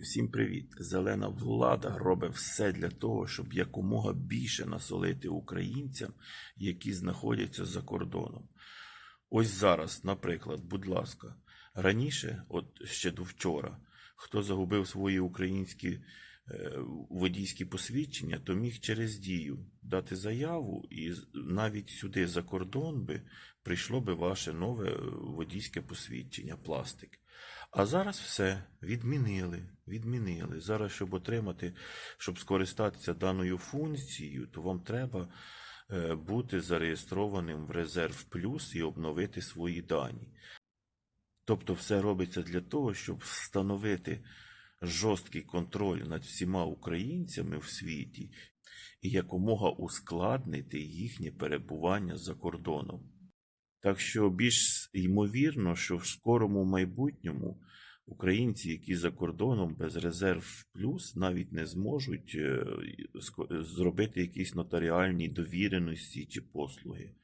Всім привіт! Зелена влада робить все для того, щоб якомога більше насолити українцям, які знаходяться за кордоном. Ось зараз, наприклад, будь ласка, раніше, от ще до вчора, хто загубив свої українські е, водійські посвідчення, то міг через дію дати заяву, і навіть сюди за кордон би прийшло би ваше нове водійське посвідчення, пластик. А зараз все відмінили, відмінили. Зараз, щоб отримати, щоб скористатися даною функцією, то вам треба е, бути зареєстрованим в Резерв Плюс і обновити свої дані. Тобто все робиться для того, щоб встановити жорсткий контроль над всіма українцями в світі і якомога ускладнити їхнє перебування за кордоном. Так що більш ймовірно, що в скорому майбутньому українці, які за кордоном без резерв плюс, навіть не зможуть е, зробити якісь нотаріальні довіреності чи послуги.